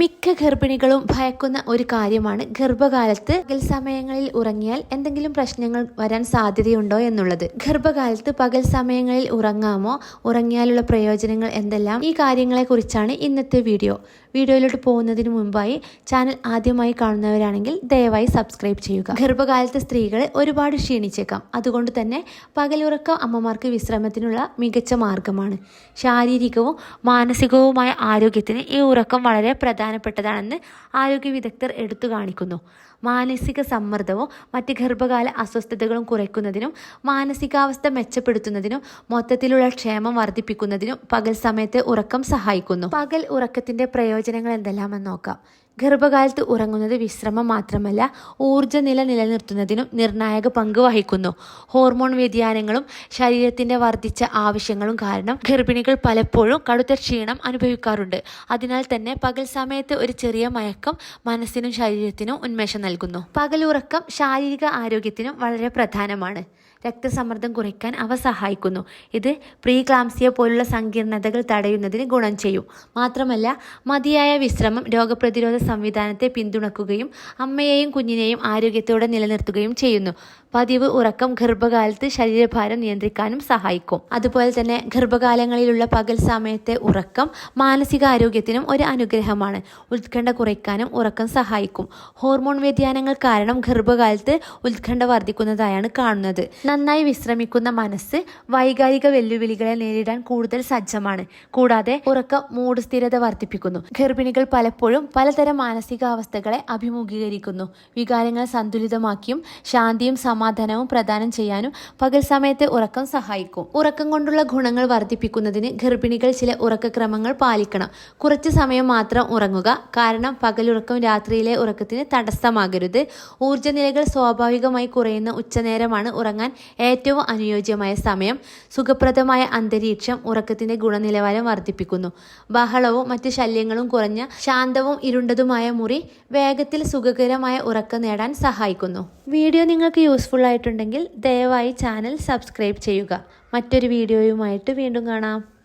മിക്ക ഗർഭിണികളും ഭയക്കുന്ന ഒരു കാര്യമാണ് ഗർഭകാലത്ത് പകൽ സമയങ്ങളിൽ ഉറങ്ങിയാൽ എന്തെങ്കിലും പ്രശ്നങ്ങൾ വരാൻ സാധ്യതയുണ്ടോ എന്നുള്ളത്. ഗർഭകാലത്ത് പകൽ സമയങ്ങളിൽ ഉറങ്ങാമോ? ഉറങ്ങിയാലുള്ള പ്രയോജനങ്ങൾ എന്തെല്ലാം? ഈ കാര്യങ്ങളെ കുറിച്ചാണ് ഇന്നത്തെ വീഡിയോ. വീഡിയോയിലോട്ട് പോകുന്നതിന് മുമ്പായി ചാനൽ ആദ്യമായി കാണുന്നവരാണെങ്കിൽ ദയവായി സബ്സ്ക്രൈബ് ചെയ്യുക. ഗർഭകാലത്തെ സ്ത്രീകളെ ഒരുപാട് ക്ഷീണിച്ചേക്കാം. അതുകൊണ്ട് തന്നെ പകലുറക്കം അമ്മമാർക്ക് വിശ്രമത്തിനുള്ള മികച്ച മാർഗമാണ്. ശാരീരികവും മാനസികവുമായ ആരോഗ്യത്തിന് ഈ ഉറക്കം വളരെ പ്രധാനപ്പെട്ടതാണെന്ന് ആരോഗ്യ വിദഗ്ധർ എടുത്തു കാണിക്കുന്നു. മാനസിക സമ്മർദ്ദവും മറ്റ് ഗർഭകാല അസ്വസ്ഥതകളും കുറയ്ക്കുന്നതിനും മാനസികാവസ്ഥ മെച്ചപ്പെടുത്തുന്നതിനും മൊത്തത്തിലുള്ള ക്ഷേമം വർദ്ധിപ്പിക്കുന്നതിനും പകൽ സമയത്ത് ഉറക്കം സഹായിക്കുന്നു. പകൽ ഉറക്കത്തിന്റെ പ്രയോജനങ്ങൾ എന്തെല്ലാമെന്ന് നോക്കാം. ഗർഭകാലത്ത് ഉറങ്ങുന്നത് വിശ്രമം മാത്രമല്ല ഊർജനില നിലനിർത്തുന്നതിനും നിർണായക പങ്ക് വഹിക്കുന്നു. ഹോർമോൺ വ്യതിയാനങ്ങളും ശരീരത്തിന്റെ വർദ്ധിച്ച ആവശ്യങ്ങളും കാരണം ഗർഭിണികൾ പലപ്പോഴും കടുത്ത ക്ഷീണം അനുഭവിക്കാറുണ്ട്. അതിനാൽ തന്നെ പകൽ സമയത്ത് ഒരു ചെറിയ മയക്കം മനസ്സിനും ശരീരത്തിനും ഉന്മേഷം നൽകുന്നു. പകലുറക്കം ശാരീരിക ആരോഗ്യത്തിനും വളരെ പ്രധാനമാണ്. രക്തസമ്മർദ്ദം കുറയ്ക്കാൻ അവ സഹായിക്കുന്നു. ഇത് പ്രീക്ലാംസിയ പോലുള്ള സങ്കീർണതകൾ തടയുന്നതിന് ഗുണം ചെയ്യും. മാത്രമല്ല മതിയായ വിശ്രമം രോഗപ്രതിരോധ സംവിധാനത്തെ പിന്തുണക്കുകയും അമ്മയെയും കുഞ്ഞിനെയും ആരോഗ്യത്തോടെ നിലനിർത്തുകയും ചെയ്യുന്നു. പതിവ് ഉറക്കം ഗർഭകാലത്ത് ശരീരഭാരം നിയന്ത്രിക്കാനും സഹായിക്കും. അതുപോലെ തന്നെ ഗർഭകാലങ്ങളിലുള്ള പകൽ സമയത്തെ ഉറക്കം മാനസികാരോഗ്യത്തിനും ഒരു അനുഗ്രഹമാണ്. ഉത്കണ്ഠ കുറയ്ക്കാനും ഉറക്കം സഹായിക്കും. ഹോർമോൺ വ്യതിയാനങ്ങൾ കാരണം ഗർഭകാലത്ത് ഉത്കണ്ഠ വർദ്ധിക്കുന്നതായാണ് കാണുന്നത്. നന്നായി വിശ്രമിക്കുന്ന മനസ്സ് വൈകാരിക വെല്ലുവിളികളെ നേരിടാൻ കൂടുതൽ സജ്ജമാണ്. കൂടാതെ ഉറക്കം മൂഡ് സ്ഥിരത വർദ്ധിപ്പിക്കുന്നു. ഗർഭിണികൾ പലപ്പോഴും പലതരം മാനസികാവസ്ഥകളെ അഭിമുഖീകരിക്കുന്നു. വികാരങ്ങൾ സന്തുലിതമാക്കിയും ശാന്തിയും സമാധാനവും പ്രദാനം ചെയ്യാനും പകൽ സമയത്തെ ഉറക്കം സഹായിക്കും. ഉറക്കം കൊണ്ടുള്ള ഗുണങ്ങൾ വർദ്ധിപ്പിക്കുന്നതിന് ഗർഭിണികൾ ചില ഉറക്കക്രമങ്ങൾ പാലിക്കണം. കുറച്ച് സമയം മാത്രം ഉറങ്ങുക കാരണം പകലുറക്കം രാത്രിയിലെ ഉറക്കത്തിന് തടസ്സമാകരുത്. ഊർജനിലകൾ സ്വാഭാവികമായി കുറയുന്ന ഉച്ചനേരമാണ് ഉറങ്ങാൻ ഏറ്റവും അനുയോജ്യമായ സമയം സുഖപ്രദമായ അന്തരീക്ഷം ഉറക്കത്തിന്റെ ഗുണനിലവാരം വർദ്ധിപ്പിക്കുന്നു. ബഹളവും മറ്റ് ശല്യങ്ങളും കുറഞ്ഞ ശാന്തവും ഇരുണ്ടതുമായ മുറി വേഗത്തിൽ സുഖകരമായ ഉറക്കം നേടാൻ സഹായിക്കുന്നു. വീഡിയോ നിങ്ങൾക്ക് യൂസ്ഫുൾ ആയിട്ടുണ്ടെങ്കിൽ ദയവായി ചാനൽ സബ്സ്ക്രൈബ് ചെയ്യുക. മറ്റൊരു വീഡിയോയുമായിട്ട് വീണ്ടും കാണാം.